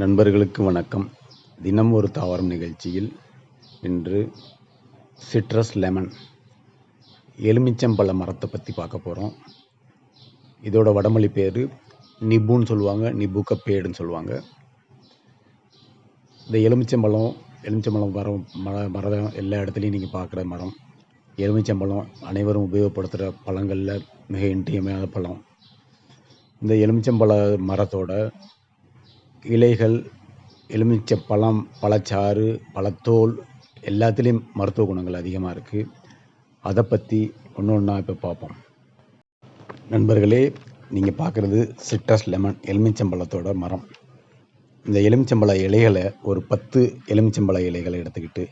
நண்பர்களுக்கு வணக்கம். தினம் ஒரு தாவரம் நிகழ்ச்சியில் இன்று சிட்ரஸ் லெமன் எலுமிச்சம்பழ மரத்தை பற்றி பார்க்க போகிறோம் இதோட வடமொழி பேர் நிபுன்னு சொல்லுவாங்க நிப்புக்கப்பேடுன்னு சொல்லுவாங்க. இந்த எலுமிச்சம்பழம் எலுமிச்சம்பழம் மரம் மர மரம் எல்லா இடத்துலையும் நீங்கள் பார்க்குற மரம். எலுமிச்சம்பழம் அனைவரும் உபயோகப்படுத்துகிற பழங்களில் மிக இன்றியமையாத பழம். இந்த எலுமிச்சம்பழ மரத்தோட இலைகள் எலுமிச்சம் பழம் பழச்சாறு பழத்தோல் எல்லாத்துலேயும் மருத்துவ குணங்கள் அதிகமாக இருக்குது அதை பற்றி ஒன்று ஒன்றா இப்போ பார்ப்போம் நண்பர்களே நீங்கள் பார்க்குறது சிட்ரஸ் லெமன் எலுமிச்சம்பழத்தோட மரம். இந்த எலுமிச்சம்பழ இலைகளை ஒரு பத்து எலுமிச்சம்பழ இலைகளை எடுத்துக்கிட்டு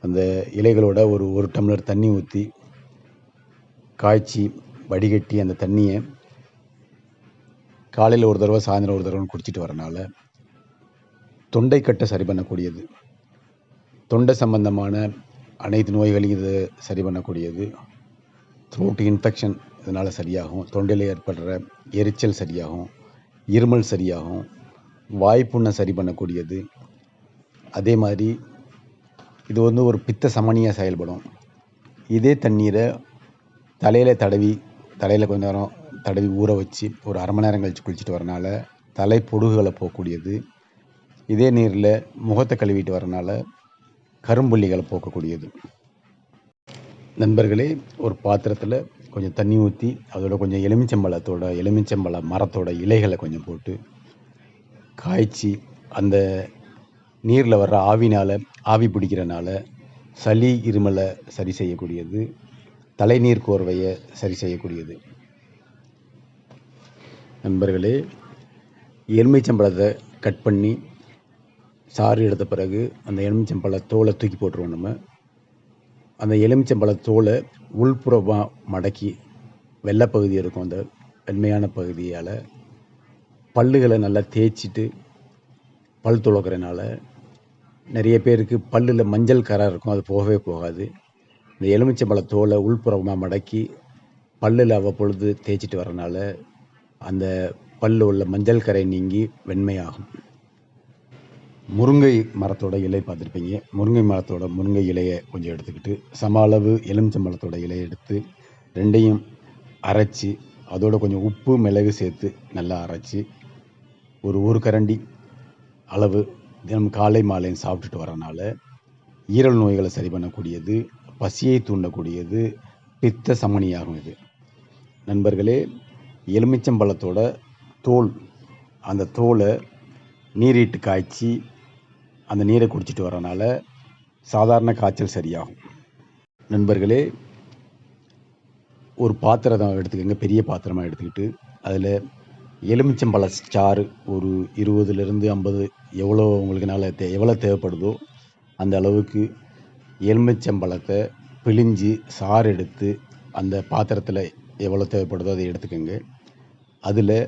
அந்த இலைகளோட ஒரு ஒரு டம்ளர் தண்ணி ஊற்றி காய்ச்சி வடிகட்டி அந்த தண்ணியை காலையில் ஒரு தடவை சாயந்தரம் ஒரு தடவை குடிச்சிட்டு வரனால தொண்டைக்கட்டை சரி பண்ணக்கூடியது. தொண்டை சம்பந்தமான அனைத்து நோய்களையும் இது சரி பண்ணக்கூடியது. த்ரோட் இன்ஃபெக்ஷன் இதனால் சரியாகும். தொண்டையில் ஏற்படுற எரிச்சல் சரியாகும். இருமல் சரியாகும். வாய்ப்புண்ணை சரி பண்ணக்கூடியது. அதே மாதிரி இது வந்து ஒரு பித்த சமனியாக செயல்படும். இதே தண்ணீரை தலையில் தடவி தலையில் கொஞ்ச நேரம் தடவி ஊற வச்சு ஒரு அரை மணி நேரம் கழித்து குளிச்சுட்டு வரனால தலை பொடுகுகளை போகக்கூடியது இதே நீரில் முகத்தை கழுவிட்டு வரனால கரும்புள்ளிகளை போக்கக்கூடியது. நண்பர்களே ஒரு பாத்திரத்தில் கொஞ்சம் தண்ணி ஊற்றி அதோட கொஞ்சம் எலுமிச்சம்பழத்தோட எலுமிச்சம்பழ மரத்தோட இலைகளை கொஞ்சம் போட்டு காய்ச்சி அந்த நீரில் வர்ற ஆவினால் ஆவி பிடிக்கிறனால சளி இருமலை சரி செய்யக்கூடியது. தலைநீர் கோர்வையை சரி செய்யக்கூடியது. நண்பர்களே எலுமிச்சம்பழத்தை கட் பண்ணி சாறு எடுத்த பிறகு அந்த எலுமிச்சம்பழ தோலை தூக்கி போட்டுருவோம் நம்ம. அந்த எலுமிச்சம்பழ தோலை உள்புறமாக மடக்கி வெள்ளைப்பகுதி இருக்கும். அந்த வெண்மையான பகுதியால் பல்லுகளை நல்லா தேய்ச்சிட்டு பல் துளக்கிறனால நிறைய பேருக்கு பல்லில் மஞ்சள் கரை இருக்கும். அது போகவே போகாது. இந்த எலுமிச்சம்பழ தோலை உள்புறமாக மடக்கி பல்லில் அவ்வப்பொழுது தேய்ச்சிட்டு வரனால அந்த பல்லில் உள்ள மஞ்சள் கரை நீங்கி வெண்மையாகும். முருங்கை மரத்தோட இலை பார்த்துருப்பீங்க. முருங்கை மரத்தோட முருங்கை இலையை கொஞ்சம் எடுத்துக்கிட்டு சம அளவு எலுமிச்சம்பழத்தோட இலையை எடுத்து ரெண்டையும் அரைச்சி அதோட கொஞ்சம் உப்பு மிளகு சேர்த்து நல்லா அரைச்சி ஒரு ஒரு கரண்டி அளவு தினம் காலை மாலையும் சாப்பிட்டுட்டு வரனால ஈரல் நோய்களை சரி பண்ணக்கூடியது பசியை தூண்டக்கூடியது பித்த சமனியாகும் இது. நண்பர்களே எலுமிச்சம்பழத்தோட தோல் அந்த தோலை நீரிட்டு காய்ச்சி அந்த நீரை குடிச்சிட்டு வரனால சாதாரண காய்ச்சல் சரியாகும். நண்பர்களே ஒரு பாத்திரம் எடுத்துக்கோங்க பெரிய பாத்திரமாக எடுத்துக்கிட்டு. அதில் எலுமிச்சம்பழ சாறு ஒரு இருபதுலேருந்து ஐம்பது எவ்வளோ உங்களுக்குனால தே எவ்வளோ தேவைப்படுதோ அந்த அளவுக்கு எலுமிச்சம்பழத்தை பிழிஞ்சு சாறு எடுத்து அந்த பாத்திரத்தில் எவ்வளோ தேவைப்படுதோ அதை எடுத்துக்கோங்க. அதில்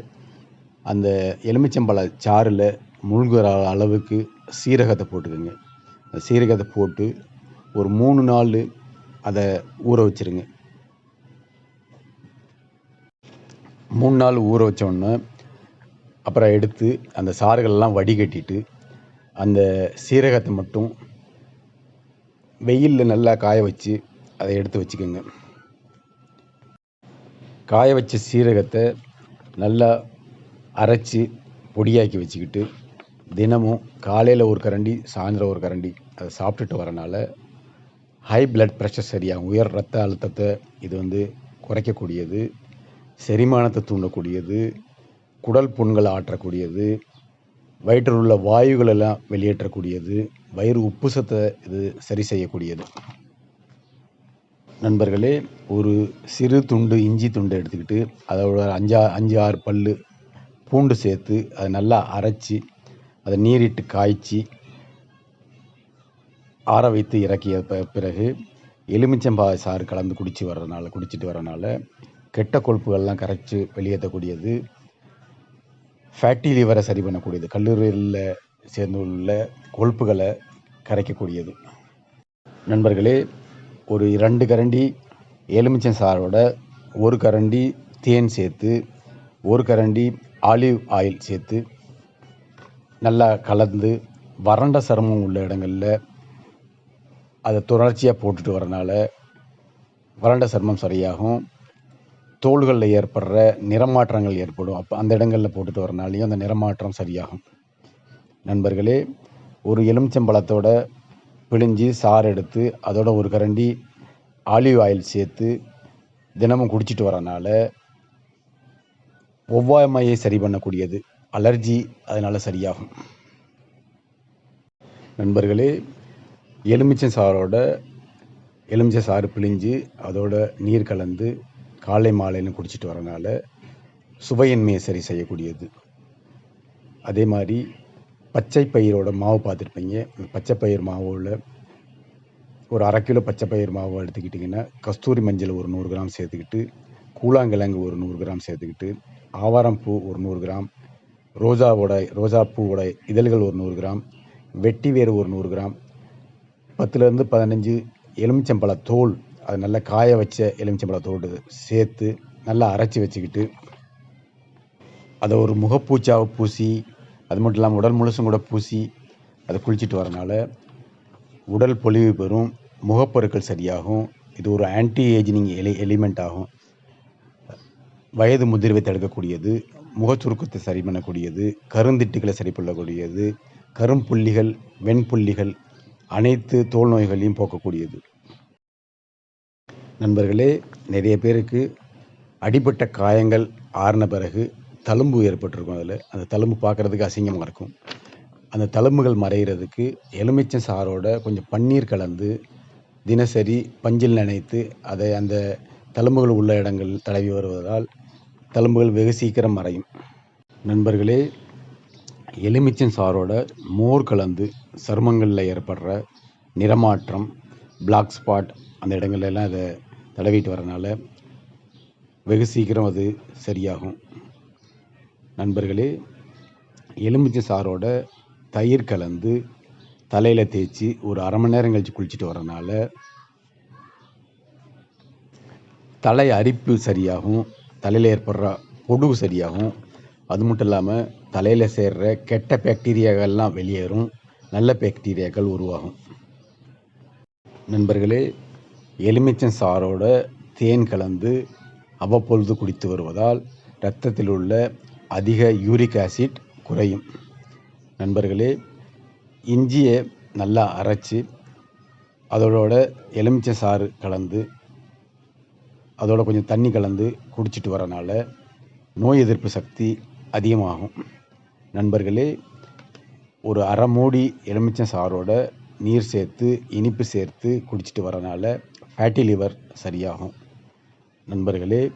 அந்த எலுமிச்சம்பழ சாறில் முழுகிற அளவுக்கு சீரகத்தை போட்டுக்கோங்க. அந்த சீரகத்தை போட்டு ஒரு மூணு நாள் அதை ஊற வச்சுருங்க. மூணு நாள் ஊற வச்சோடனே அப்புறம் எடுத்து அந்த சாறுகள்லாம் வடிகட்டிட்டு அந்த சீரகத்தை மட்டும் வெயிலில் நல்லா காய வச்சு அதை எடுத்து வச்சுக்கோங்க. காய வச்ச சீரகத்தை நல்லா அரைச்சி பொடியாக்கி வச்சுக்கிட்டு தினமும் காலையில் ஒரு கரண்டி சாயந்தரம் ஒரு கரண்டி அதை சாப்பிட்டுட்டு வரனால ஹை பிளட் ப்ரெஷர் சரியாகும். உயர் ரத்த அழுத்தத்தை இது வந்து குறைக்கக்கூடியது. செரிமானத்தை தூண்டக்கூடியது. குடல் புண்களை ஆற்றக்கூடியது. வயிற்றில் உள்ள வாயுகளெல்லாம் வெளியேற்றக்கூடியது. வயிறு உப்புசத்தை இது சரி செய்யக்கூடியது. நண்பர்களே ஒரு சிறு துண்டு இஞ்சி துண்டு எடுத்துக்கிட்டு அதோட அஞ்சா அஞ்சு ஆறு பல் பூண்டு சேர்த்து அதை நல்லா அரைச்சி அதை நீரிட்டு காய்ச்சி ஆற வைத்து இறக்கிய பிறகு எலுமிச்சம்பா சாறு கலந்து குடித்து வர்றதுனால குடிச்சிட்டு வரனால கெட்ட கொழுப்புகள்லாம் கரைச்சி வெளியேற்றக்கூடியது ஃபேட்டி லிவரை சரி பண்ணக்கூடியது கல்லூரியில் சேர்ந்து உள்ள கொழுப்புகளை கரைக்கக்கூடியது. நண்பர்களே ஒரு இரண்டு கரண்டி எலுமிச்சம் சாரோட ஒரு கரண்டி தேன் சேர்த்து ஒரு கரண்டி ஆலிவ் ஆயில் சேர்த்து நல்லா கலந்து வறண்ட சருமம் உள்ள இடங்களில் அதை தொடர்ச்சியாக போட்டுட்டு வரனால வறண்ட சருமம் சரியாகும். தோள்களில் ஏற்படுற நிறமாற்றங்கள் ஏற்படும். அப்போ அந்த இடங்களில் போட்டுட்டு வரனாலையும் அந்த நிறமாற்றம் சரியாகும். நண்பர்களே ஒரு எலுமிச்சம்பழத்தோட பிழிஞ்சு சாறு எடுத்து அதோட ஒரு கரண்டி ஆலிவ் ஆயில் சேர்த்து தினமும் குடிச்சிட்டு வரனால ஒவ்வாமையை சரி பண்ணக்கூடியது. அலர்ஜி அதனால் சரியாகும். நண்பர்களே எலுமிச்சை சாரோட எலுமிச்சை சாறு பிழிஞ்சு அதோட நீர் கலந்து காலை மாலைன்னு குடிச்சிட்டு வரனால சுவையின்மையை சரி செய்யக்கூடியது. அதே மாதிரி பச்சை பயிரோட மாவு பார்த்துருப்பீங்க. அந்த பச்சை பயிர் மாவில் ஒரு அரை கிலோ பச்சை பயிர் மாவு எடுத்துக்கிட்டிங்கன்னா கஸ்தூரி மஞ்சள் ஒரு நூறு கிராம் சேர்த்துக்கிட்டு கூழாங்கிழங்கு ஒரு நூறு கிராம் சேர்த்துக்கிட்டு ஆவாரம் பூ ஒரு நூறு கிராம் ரோஜாவோட ரோஜா பூவோட இதழ்கள் ஒரு நூறு கிராம் வெட்டி வேறு ஒரு நூறு கிராம் பத்துலேருந்து பதினஞ்சு எலுமிச்சம்பழ தோல் அது நல்லா காய வச்ச எலுமிச்சம்பழ தோல் சேர்த்து நல்லா அரைச்சி வச்சுக்கிட்டு அதை ஒரு முகப்பூச்சாவை பூசி அது மட்டும் இல்லாமல் உடல் முழுசும் கூட பூசி அதை குளிச்சுட்டு வரனால உடல் பொலிவு பெறும் முகப்பொருட்கள் சரியாகும் இது ஒரு ஆன்டி ஏஜினிங் எலி எலிமெண்ட் ஆகும். வயது முதிர்வை தடுக்கக்கூடியது முகச்சுருக்கத்தை சரி பண்ணக்கூடியது கருந்திட்டுகளை சரி பண்ணக்கூடியது கரும்புள்ளிகள் வெண்புள்ளிகள் அனைத்து தோல் நோய்களையும் போக்கக்கூடியது. நண்பர்களே நிறைய பேருக்கு அடிபட்ட காயங்கள் ஆறின பிறகு தழும்பு ஏற்பட்டிருக்கும் அதில். அந்த தழும்பு பார்க்குறதுக்கு அசிங்கமாக இருக்கும். அந்த தழும்புகள் மறைகிறதுக்கு எலுமிச்சம் சாரோட கொஞ்சம் பன்னீர் கலந்து தினசரி பஞ்சில் நனைத்து அதை அந்த தழும்புகள் உள்ள இடங்கள் தடவி வருவதால் தழும்புகள் வெகு சீக்கிரம் மறையும். நண்பர்களே எலுமிச்சம் சாரோட மோர் கலந்து சருமங்களில் ஏற்படுற நிறமாற்றம் பிளாக் ஸ்பாட் அந்த இடங்கள்லாம் அதை தடவிட்டு வரனால வெகு சீக்கிரம் அது சரியாகும். நண்பர்களே எலுமிச்சை சாரோட தயிர் கலந்து தலையில் தேய்ச்சி ஒரு அரை மணி நேரம் கழித்து குளிச்சுட்டு வரனால தலை அரிப்பு சரியாகும் தலையில் ஏற்படுற பொடுவு சரியாகும். அது மட்டும் இல்லாமல் தலையில் சேர்ற கெட்ட பாக்டீரியாக்கள்லாம் வெளியேறும் நல்ல பாக்டீரியாக்கள் உருவாகும். நண்பர்களே எலுமிச்சம் சாரோட தேன் கலந்து அவ்வப்பொழுது குடித்து வருவதால் இரத்தத்தில் உள்ள அதிக யூரிக் ஆசிட் குறையும். நண்பர்களே இஞ்சியை நல்லா அரைச்சி அதோட எலுமிச்சை சாறு கலந்து அதோட கொஞ்சம் தண்ணி கலந்து குடிச்சிட்டு வரனால நோய் எதிர்ப்பு சக்தி அதிகமாகும். நண்பர்களே ஒரு அரை மூடி எலுமிச்சை சாரோட நீர் சேர்த்து இனிப்பு சேர்த்து குடிச்சிட்டு வரனால ஃபேட்டி லிவர் சரியாகும். நண்பர்களே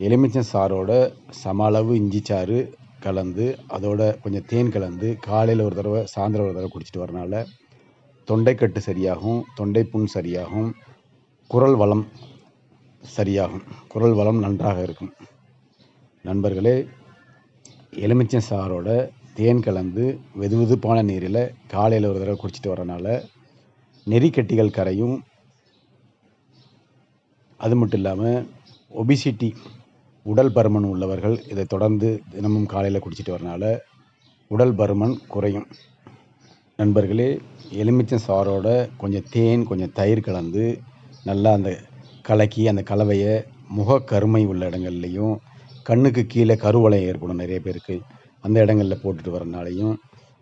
எலுமிச்சம் சாரோட சம அளவு இஞ்சி சாறு கலந்து அதோட கொஞ்சம் தேன் கலந்து காலையில் ஒரு தடவை சாயந்தரம் ஒரு தடவை குடிச்சிட்டு வரனால தொண்டைக்கட்டு சரியாகும் தொண்டை புண் சரியாகும் குரல் வளம் சரியாகும் குரல் வளம் நன்றாக இருக்கும். நண்பர்களே எலுமிச்சம் சாரோட தேன் கலந்து வெது வெதுப்பான நீரில் காலையில் ஒரு தடவை குடிச்சிட்டு வரனால நெறிக்கட்டிகள் கரையும். அது மட்டும் இல்லாமல் ஒபிசிட்டி உடல் பருமன் உள்ளவர்கள் இதை தொடர்ந்து தினமும் காலையில் குடிச்சிட்டு வரனால உடல் பருமன் குறையும். நண்பர்களே எலுமிச்சம் சாரோட கொஞ்சம் தேன் கொஞ்சம் தயிர் கலந்து நல்லா அந்த கலக்கி அந்த கலவையை முகக்கருமை உள்ள இடங்கள்லையும் கண்ணுக்கு கீழே கருவளையம் ஏற்படும் நிறைய பேருக்கு அந்த இடங்களில் போட்டுட்டு வரனாலையும்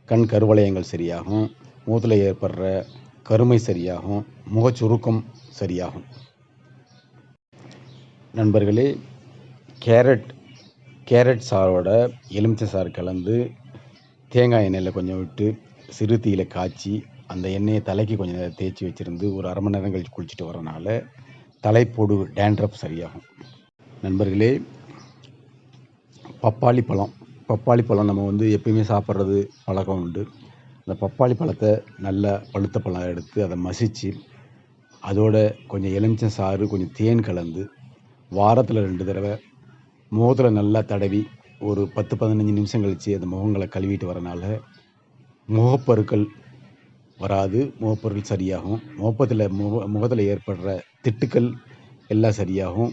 கண் கருவளையங்கள் சரியாகும் மூத்தில் ஏற்படுற கருமை சரியாகும் முகச்சுருக்கம் சரியாகும். நண்பர்களே கேரட் கேரட் சாரோட எலுமிச்சை சாறு கலந்து தேங்காய் எண்ணெயில் கொஞ்சம் விட்டு சிறு தீயில காய்ச்சி அந்த எண்ணெயை தலைக்கு கொஞ்சம் நேரம் தேய்ச்சி வச்சுருந்து ஒரு அரை மணி நேரம் கழித்து குளிச்சுட்டு வரனால தலைப்போடு டேண்ட்ரப் சரியாகும். நண்பர்களே பப்பாளி பழம். பப்பாளி பழம் நம்ம வந்து எப்பயுமே சாப்பிட்றது பழக்கம் உண்டு. அந்த பப்பாளி பழத்தை நல்லா பழுத்த பழம் எடுத்து அதை மசித்து அதோட கொஞ்சம் எலுமிச்சம் சாறு கொஞ்சம் தேன் கலந்து வாரத்தில் ரெண்டு தடவை முகத்தில் நல்லா தடவி ஒரு பத்து பதினஞ்சு நிமிஷம் கழித்து அந்த முகங்களை கழுவிட்டு வரனால முகப்பருக்கள் வராது முகப்பொருள் சரியாகும். முகப்பத்தில் முக முகத்தில் ஏற்படுற திட்டுக்கள் எல்லாம் சரியாகும்.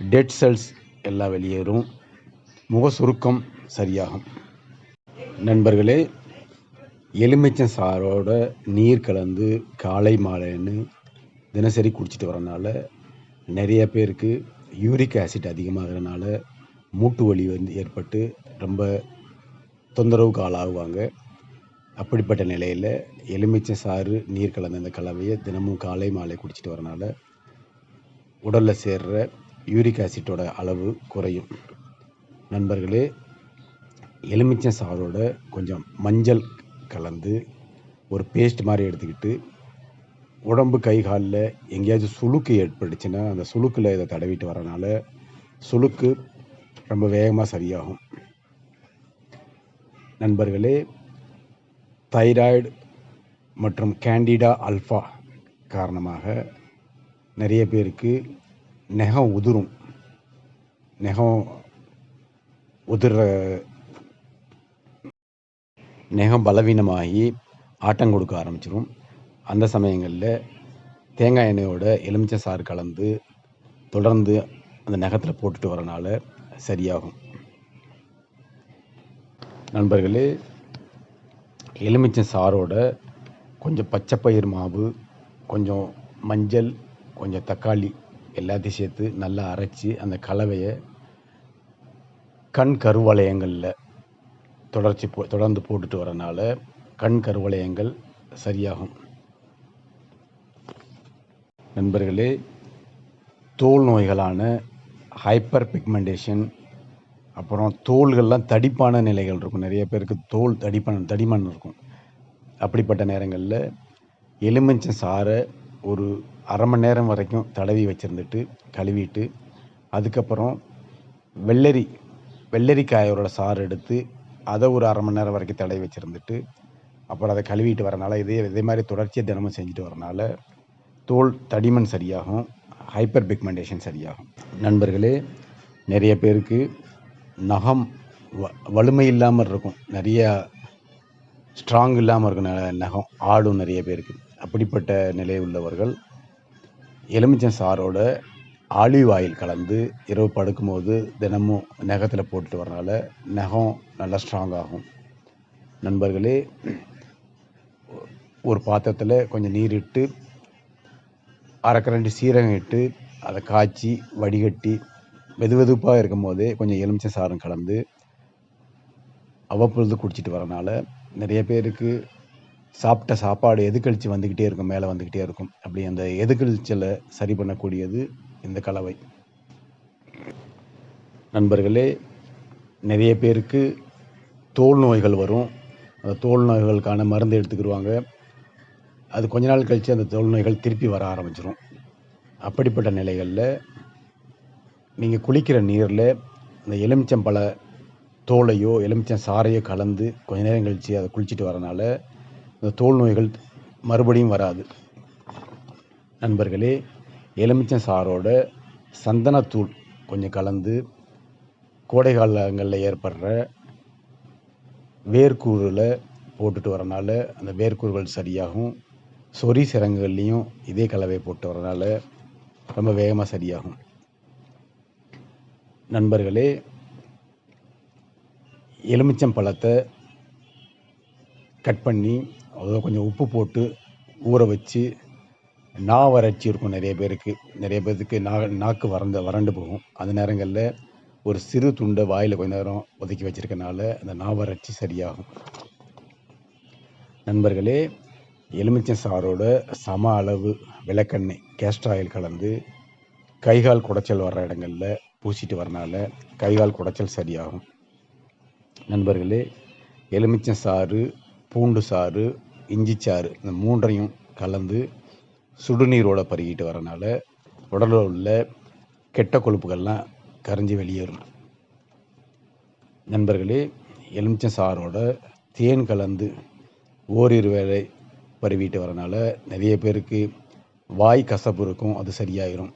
டெட் செல்ஸ் எல்லாம் வெளியேறும். முக சுருக்கம் சரியாகும். நண்பர்களே எலுமிச்சம் சாரோட நீர் கலந்து காலை மாலைன்னு தினசரி குடிச்சிட்டு வரனால நிறைய பேருக்கு யூரிக் ஆசிட் அதிகமாகிறனால மூட்டு வலி வந்து ஏற்பட்டு ரொம்ப தொந்தரவுக்கு ஆளாகுவாங்க அப்படிப்பட்ட நிலையில் எலுமிச்சை சாறு நீர் கலந்த இந்த கலவையை தினமும் காலை மாலை குடிச்சிட்டு வரனால உடலில் சேர்ற யூரிக் ஆசிட்டோட அளவு குறையும். நண்பர்களே எலுமிச்சை சாரோட கொஞ்சம் மஞ்சள் கலந்து ஒரு பேஸ்ட் மாதிரி எடுத்துக்கிட்டு உடம்பு கை காலில் எங்கேயாச்சும் சுளுக்கு ஏற்பட்டுச்சுன்னா அந்த சுளுக்கில் இதை தடவிட்டு வரனால சுளுக்கு ரொம்ப வேகமாக சரியாகும். நண்பர்களே தைராய்டு மற்றும் கேண்டிடா அல்ஃபா காரணமாக நிறைய பேருக்கு நெகம் உதிரும். நெகம் உதிர்ற நெகம் பலவீனமாகி ஆட்டம் கொடுக்க ஆரம்பிச்சிடும் அந்த சமயங்களில் தேங்காய் எண்ணெயோட எலுமிச்சை சாறு கலந்து தொடர்ந்து அந்த நகத்தில் போட்டுட்டு வரனால சரியாகும். நண்பர்களே எலுமிச்சை சாரோட கொஞ்சம் பச்சைப்பயிர் மாவு கொஞ்சம் மஞ்சள் கொஞ்சம் தக்காளி எல்லாத்தையும் சேர்த்து நல்லா அரைச்சி அந்த கலவையை கண் கருவளையங்களில் தொடர்ச்சி போ தொடர்ந்து போட்டுட்டு வரனால கண் கருவளையங்கள் சரியாகும். நண்பர்களே தோல் நோய்களான ஹைப்பர் பிக்மெண்டேஷன் அப்புறம் தோள்கள்லாம் தடிப்பான நிலைகள் இருக்கும். நிறைய பேருக்கு தோல் தடிப்பான தடிமன் இருக்கும். அப்படிப்பட்ட நேரங்களில் எலுமிச்சம் சாறை ஒரு அரை மணி நேரம் வரைக்கும் தடவி வச்சுருந்துட்டு கழுவிட்டு அதுக்கப்புறம் வெள்ளரி வெள்ளரிக்காயோட சாறு எடுத்து அதை ஒரு அரை மணி நேரம் வரைக்கும் தடவி வச்சுருந்துட்டு அப்புறம் அதை கழுவிட்டு வரனால இதே இதே மாதிரி தொடர்ச்சியாக தினமும் செஞ்சுட்டு வரனால தோல் தடிமன் சரியாகும் ஹைப்பர் பிக்மெண்டேஷன் சரியாகும். நண்பர்களே நிறைய பேருக்கு நகம் வ வலிமை இல்லாமல் இருக்கும். நிறைய ஸ்ட்ராங் இல்லாமல் இருக்கும் ந- நகம் ஆடும் நிறைய பேருக்கு. அப்படிப்பட்ட நிலை உள்ளவர்கள் எலுமிச்சம் சாரோட ஆலிவ் ஆயில் கலந்து இரவு படுக்கும்போது தினமும் நகத்தில் போட்டுட்டு வரனால நகம் நல்லா ஸ்ட்ராங் ஆகும். நண்பர்களே ஒரு பாத்திரத்தில் கொஞ்சம் நீர் இட்டு அரைக்கரண்டி சீரகம் இட்டு அதை காய்ச்சி வடிகட்டி வெது வெதுப்பாக இருக்கும் போதே கொஞ்சம் எலுமிச்சை சாரம் கலந்து அவ்வப்பொழுது குடிச்சிட்டு வரனால நிறைய பேருக்கு சாப்பிட்ட சாப்பாடு எதுக்கழிச்சு வந்துக்கிட்டே இருக்கும் மேலே வந்துக்கிட்டே இருக்கும். அப்படி அந்த எதுக்கழிச்சலை சரி பண்ணக்கூடியது இந்த கலவை. நண்பர்களே நிறைய பேருக்கு தோல் நோய்கள் வரும். அந்த தோல் நோய்களுக்கான மருந்து எடுத்துக்கிடுவாங்க. அது கொஞ்ச நாள் கழித்து அந்த தோல் நோய்கள் திருப்பி வர ஆரம்பிச்சிடும் அப்படிப்பட்ட நிலைகளில் நீங்கள் குளிக்கிற நீரில் இந்த எலுமிச்சம்பழ தோலையோ எலுமிச்சம் சாறையோ கலந்து கொஞ்ச நேரம் கழித்து அதை குளிச்சுட்டு வரனால இந்த தோல் நோய்கள் மறுபடியும் வராது. நண்பர்களே எலுமிச்சம் சாரோட சந்தனத்தூள் கொஞ்சம் கலந்து கோடை காலங்களில் ஏற்படுற வேர்க்கூறில் போட்டுட்டு வரனால அந்த வேர்க்கூறுகள் சரியாகும். சொறி சிரங்குகள்லேயும் இதே கலவை போட்டு வரனால ரொம்ப வேகமாக சரியாகும். நண்பர்களே எலுமிச்சம் பழத்தை கட் பண்ணி அதில் கொஞ்சம் உப்பு போட்டு ஊற வச்சு நா வறட்சி இருக்கும் நிறைய பேருக்கு. நிறைய பேருக்கு நா நாக்கு வறந்த வறண்டு போகும். அந்த நேரங்களில் ஒரு சிறு துண்டை வாயில் கொஞ்ச நேரம் ஒதுக்கி வச்சிருக்கனால அந்த நா வறட்சி சரியாகும். நண்பர்களே எலுமிச்சம் சாரோட சம அளவு விளக்கெண்ணெய் கேஸ்டர் ஆயில் கலந்து கைகால் குடைச்சல் வர்ற இடங்களில் பூசிட்டு வரனால கைகால் குடைச்சல் சரியாகும். நண்பர்களே எலுமிச்சம் சாறு பூண்டு சாறு இஞ்சி சாறு இந்த மூன்றையும் கலந்து சுடுநீரோட பருகிட்டு வரனால உடலில் உள்ள கெட்ட கொழுப்புகள்லாம் கரைஞ்சி வெளியேறும். நண்பர்களே எலுமிச்சம் சாரோட தேன் கலந்து ஓரிரு வேளை பருவிட்டு வரனால நிறைய பேருக்கு வாய் கசப்பு இருக்கும் அது சரியாயிரும்.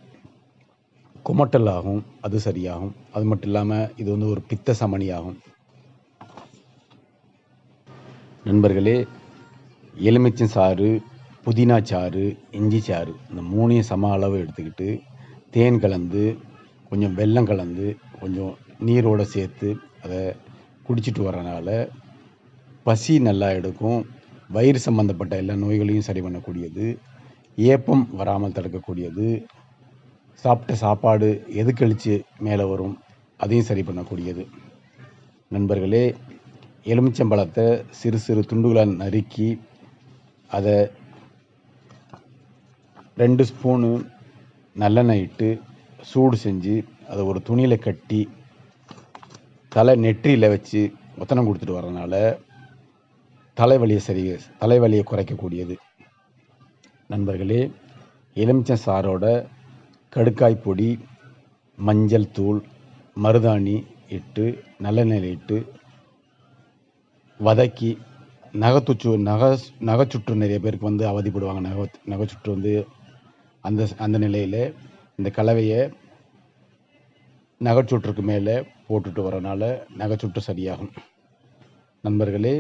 குமட்டல் ஆகும் அது சரியாகும். அது மட்டும் இல்லாமல் இது வந்து ஒரு பித்த சமணி ஆகும் நண்பர்களே எலுமிச்சம் சாறு புதினா சாறு இஞ்சி சாறு இந்த மூணையும் சம அளவு எடுத்துக்கிட்டு தேன் கலந்து கொஞ்சம் வெல்லம் கலந்து கொஞ்சம் நீரோடு சேர்த்து அதை குடிச்சிட்டு வரனால பசி நல்லா எடுக்கும். வயிறு சம்பந்தப்பட்ட எல்லா நோய்களையும் சரி பண்ணக்கூடியது ஏப்பம் வராமல் தடுக்கக்கூடியது சாப்பிட்ட சாப்பாடு எது கழித்து மேலே வரும் அதையும் சரி பண்ணக்கூடியது. நண்பர்களே எலுமிச்சம்பழத்தை சிறு சிறு துண்டுகளாக நறுக்கி அதை ரெண்டு ஸ்பூனு நல்லெண்ணெய் இட்டு சூடு செஞ்சு அதை ஒரு துணியில் கட்டி தலை நெற்றியில் வச்சு ஒத்தனம் கொடுத்துட்டு வரனால தலைவலியை சரி தலைவலியை குறைக்கக்கூடியது. நண்பர்களே எலுமிச்சம் சாரோட கடுக்காய் பொடி மஞ்சள் தூள் மருதாணி இட்டு நல்லெண்ணெயில் இட்டு வதக்கி நகைத்துச்சு நகை நகைச்சுற்று நிறைய பேருக்கு வந்து அவதிப்படுவாங்க. நகை நகைச்சுற்று வந்து அந்த அந்த நிலையில் இந்த கலவையை நகைச்சுற்றுக்கு மேலே போட்டுட்டு வரனால நகைச்சுற்று சரியாகும். நண்பர்களே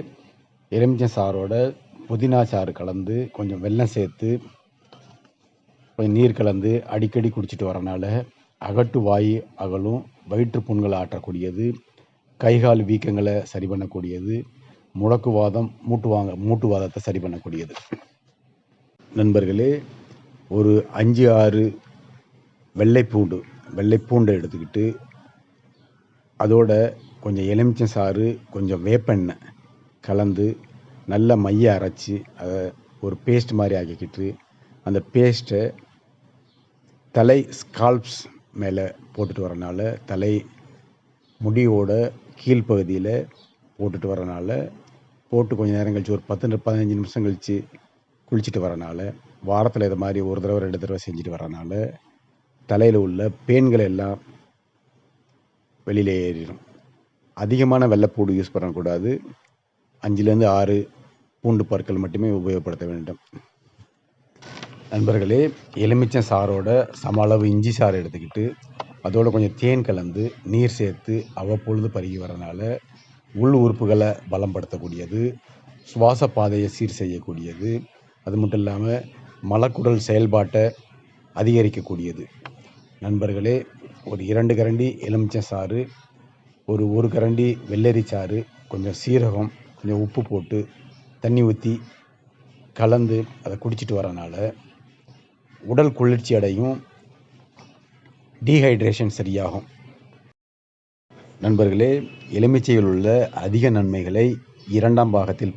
எலுமிச்சம் சாரோட புதினா சாறு கலந்து கொஞ்சம் வெள்ளம் சேர்த்து கொஞ்சம் நீர் கலந்து அடிக்கடி குடிச்சிட்டு வரனால அகட்டு வாய் அகலும் வயிற்று புண்களை ஆற்றக்கூடியது கைகால் வீக்கங்களை சரி பண்ணக்கூடியது முடக்குவாதம் மூட்டுவாங்க மூட்டுவாதத்தை சரி பண்ணக்கூடியது. நண்பர்களே ஒரு அஞ்சு ஆறு வெள்ளைப்பூண்டு வெள்ளைப்பூண்டை எடுத்துக்கிட்டு அதோட கொஞ்சம் எலுமிச்சம் சாறு கொஞ்சம் வேப்பெண்ணெய் கலந்து நல்ல மைய அரைச்சி அதை ஒரு பேஸ்ட் மாதிரி ஆக்கிக்கிட்டு அந்த பேஸ்ட்டை தலை ஸ்கால்ப்ஸ் மேலே போட்டுட்டு வரனால தலை முடியோட கீழ்ப்பகுதியில் போட்டுட்டு வரனால போட்டு கொஞ்சம் நேரம் கழித்து ஒரு பத்து பதினஞ்சு நிமிஷம் கழித்து குளிச்சுட்டு வரனால வாரத்தில் இது மாதிரி ஒரு தடவை ரெண்டு தடவை செஞ்சுட்டு வரனால தலையில் உள்ள பேன்கள் எல்லாம் வெளியில் ஏறிடும் அதிகமான வெள்ளைப்பூடு யூஸ் பண்ணக்கூடாது. அஞ்சுலேருந்து ஆறு பூண்டு பற்கள் மட்டுமே உபயோகப்படுத்த வேண்டும். நண்பர்களே எலுமிச்சம் சாரோட சம அளவு இஞ்சி சாறு எடுத்துக்கிட்டு அதோட கொஞ்சம் தேன் கலந்து நீர் சேர்த்து அவ்வப்பொழுது பருகி வரனால உள் உறுப்புகளை பலப்படுத்தக்கூடியது சுவாச பாதையை சீர் செய்யக்கூடியது அது மட்டும் இல்லாமல் மலக்குடல் செயல்பாட்டை அதிகரிக்கக்கூடியது. நண்பர்களே ஒரு இரண்டு கரண்டி எலுமிச்சம் சாறு ஒரு ஒரு கரண்டி வெள்ளரி சாறு கொஞ்சம் சீரகம் கொஞ்சம் உப்பு போட்டு தண்ணி ஊற்றி கலந்து அதை குடிச்சிட்டு வரனால உடல் குளிர்ச்சி அடையும் டீஹைட்ரேஷன் சரியாகும். நண்பர்களே எலுமிச்சையில் உள்ள அதிக நன்மைகளை இரண்டாம் பாகத்தில்